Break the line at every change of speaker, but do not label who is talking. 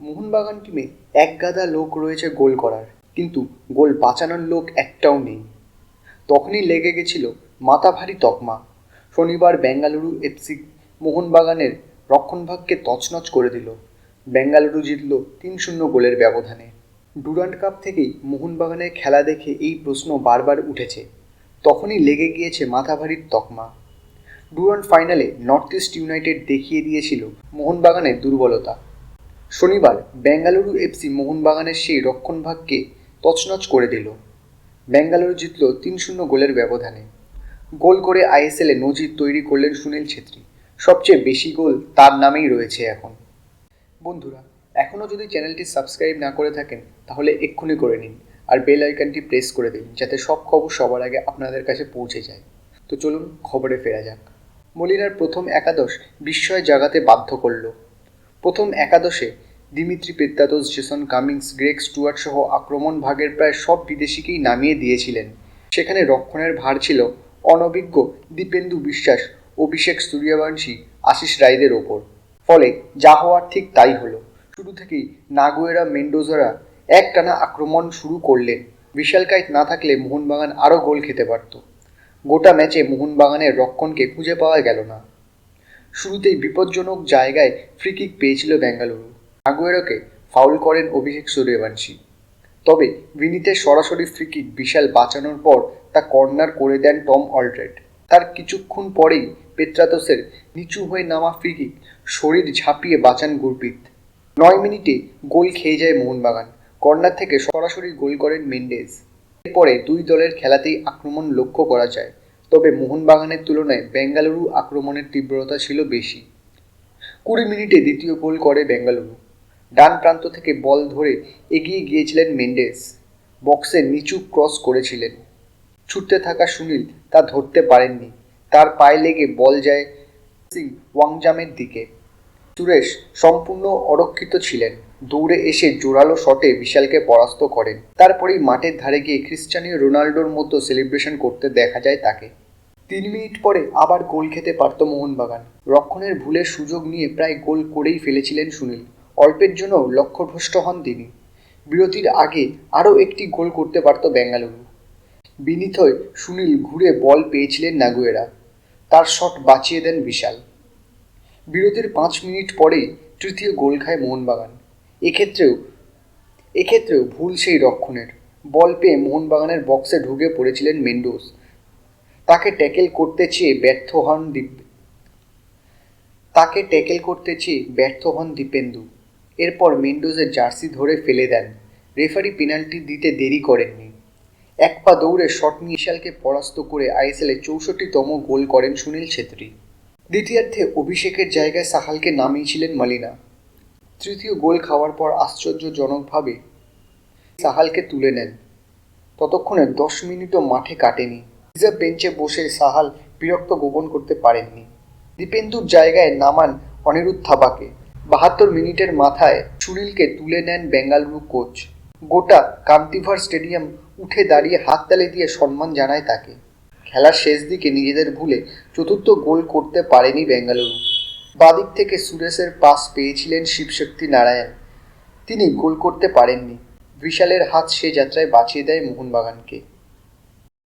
মোহনবাগান টিমে এক গাদা লোক রয়েছে গোল করার। কিন্তু গোল বাঁচানোর লোক একটাও নেই। তখনই লেগে গেছিল মাথা ভারী তকমা। শনিবার বেঙ্গালুরু এফসি মোহনবাগানের রক্ষণভাগকে তছনছ করে দিল। বেঙ্গালুরু জিতল তিন শূন্য গোলের ব্যবধানে। ডুরান্ড কাপ থেকেই মোহনবাগানের খেলা দেখে এই প্রশ্ন বারবার উঠেছে। তখনই লেগে গিয়েছে মাথা ভারীর তকমা। ডুরান্ড ফাইনালে নর্থ ইস্ট ইউনাইটেড দেখিয়ে দিয়েছিল মোহনবাগানের দুর্বলতা। শনিবার বেঙ্গালুরু এফসি মোহনবাগানের সেই রক্ষণভাগকে তছনছ করে দিল। বেঙ্গালুরু জিতল তিন শূন্য গোলের ব্যবধানে। গোল করে আইএসএলে নজির তৈরি করলেন সুনীল ছেত্রী। সবচেয়ে বেশি গোল তার নামেই রয়েছে এখন। বন্ধুরা, এখনও যদি চ্যানেলটি সাবস্ক্রাইব না করে থাকেন, তাহলে এক্ষুনি করে নিন আর বেল আইকনটি প্রেস করে দিন যাতে সব খবর সবার আগে আপনাদের কাছে পৌঁছে যায়। তো চলুন খবরে ফেরা যাক। মলিনার প্রথম একাদশ বিস্ময় জাগাতে বাধ্য করল। প্রথম একাদশে Dimitri Petratos, Jason Cummings, Greg Stewart সহ আক্রমণ ভাগের প্রায় সব বিদেশিকেই নামিয়ে দিয়েছিলেন। সেখানে রক্ষণের ভার ছিল অনভিজ্ঞ দীপেন্দু বিশ্বাস, অভিষেক সূর্যবংশী, আশিস রায়দের ওপর। ফলে যা হওয়ার ঠিক তাই হলো। শুরু থেকেই নাগুয়েরা, মেন্ডোজারা একটানা আক্রমণ শুরু করলেন বিশালকায় না থাকলে মোহনবাগান আরও গোল খেতে পারত। গোটা ম্যাচে মোহনবাগানের রক্ষণকে খুঁজে পাওয়া গেল না। শুরুতেই বিপজ্জনক জায়গায় ফ্রিকিক পেয়েছিল বেঙ্গালুরু। আগুয়েরোকে ফাউল করেন অভিষেক সূর্যবংশী তবে বিনীতের সরাসরি ফ্রিকিক বিশাল বাঁচানোর পর তা কর্নার করে দেন টম অলড্রেড তার কিছুক্ষণ পরেই পেত্রাতসের নিচু হয়ে নামা ফ্রিকিক শরীর ঝাঁপিয়ে বাঁচান গুরপ্রীত। নয় মিনিটে গোল খেয়ে যায় মোহনবাগান। কর্নার থেকে সরাসরি গোল করেন মেন্ডেজ। এরপরে দুই দলের খেলাতেই আক্রমণ লক্ষ্য করা যায়। তবে মোহনবাগানের তুলনায় বেঙ্গালুরু আক্রমণের তীব্রতা ছিল বেশি। কুড়ি মিনিটে দ্বিতীয় গোল করে বেঙ্গালুরু। ডান প্রান্ত থেকে বল ধরে এগিয়ে গিয়েছিলেন মেন্ডেস। বক্সে নিচু ক্রস করেছিলেন। ছুটতে থাকা সুনীল তা ধরতে পারেননি। তার পায়ে লেগে বল যায় সিং ওয়াংজামের দিকে। সুরেশ সম্পূর্ণ অরক্ষিত ছিলেন। দৌড়ে এসে জোরালো শটে বিশালকে পরাস্ত করেন। তারপরেই মাঠের ধারে গিয়ে ক্রিশ্চিয়ানিও রোনাল্ডোর মতো সেলিব্রেশন করতে দেখা যায় তাকে। তিন মিনিট পরে আবার গোল খেতে পারত মোহনবাগান। রক্ষণের ভুলের সুযোগ নিয়ে প্রায় গোল করেই ফেলেছিলেন সুনীল। অল্পের জন্য লক্ষ্যভ্রষ্ট হন তিনি। বিরতির আগে আরও একটি গোল করতে পারত বেঙ্গালুরু। বিনীত হয়ে সুনীল ঘুরে বল পেয়েছিলেন নাগুয়েরা। তার শট বাঁচিয়ে দেন বিশাল। বিরতির পাঁচ মিনিট পরেই তৃতীয় গোল খায় মোহনবাগান। এক্ষেত্রেও এক্ষেত্রেও ভুল সেই রক্ষণের। বল পেয়ে মোহনবাগানের বক্সে ঢুকে পড়েছিলেন মেন্ডোস তাকে ট্যাকেল করতে চেয়ে ব্যর্থ হন দীপ তাকে ট্যাকেল করতে চেয়ে ব্যর্থ হন দীপেন্দু। এরপর মেন্ডোজের জার্সি ধরে ফেলে দেন। রেফারি পেনাল্টি দিতে দেরি করেননি। এক পা দৌড়ে শট নিয়ে বিশালকে পরাস্ত করে আইএসএলে চৌষট্টিতম গোল করেন সুনীল ছেত্রী। দ্বিতীয়ার্ধে অভিষেকের জায়গায় সাহালকে নামিয়েছিলেন মালিনা। তৃতীয় গোল খাওয়ার পর আশ্চর্যজনকভাবে সাহালকে তুলে নেন। ততক্ষণে দশ মিনিটও মাঠে কাটেনি। রিজার্ভ বেঞ্চে বসে সাহাল বিরক্ত গোপন করতে পারেননি। দীপেন্দুর জায়গায় নামান অনিরুদ্ধ থাপাকে বাহাত্তর মিনিটের মাথায় সুনীলকে তুলে নেন বেঙ্গালুরু কোচ। গোটা কান্তিভার স্টেডিয়াম উঠে দাঁড়িয়ে হাততালি দিয়ে সম্মান জানায় তাকে। খেলার শেষ দিকে নিজেদের ভুলে চতুর্থ গোল করতে পারেনি বেঙ্গালুরু। বাদিক থেকে সুরেশের পাস পেয়েছিলেন শিবশক্তি নারায়ণ। তিনি গোল করতে পারেননি। বিশালের হাত সে যাত্রায় বাঁচিয়ে দেয় মোহনবাগানকে।